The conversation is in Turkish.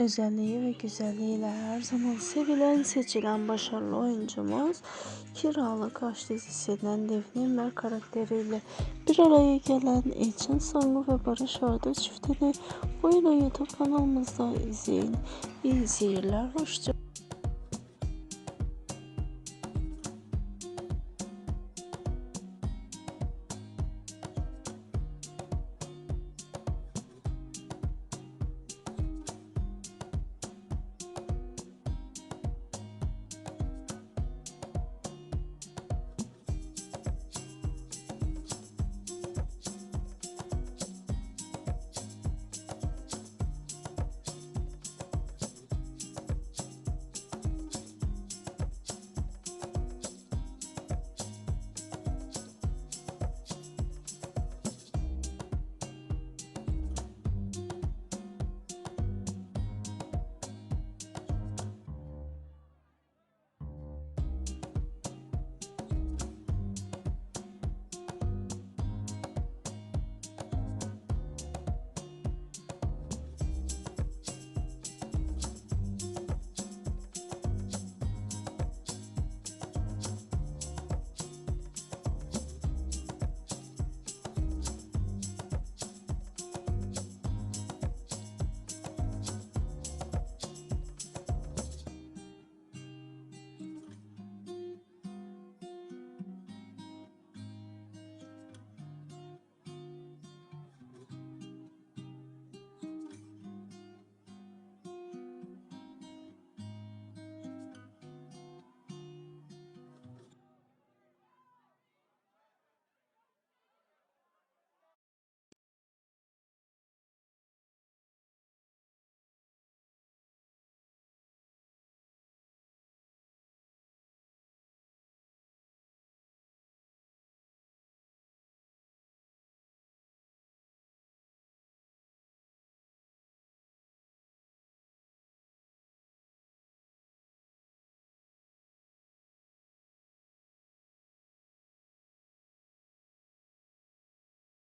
özelliği ve güzelliğiyle her zaman sevilen, seçilen başarılı oyuncumuz Kiralık Aşk dizisinden Defne Ember karakteriyle bir araya gelen için Sangu ve Barış Arduç çiftini buyurun YouTube kanalımızda izleyin. İyi seyirler, hoşça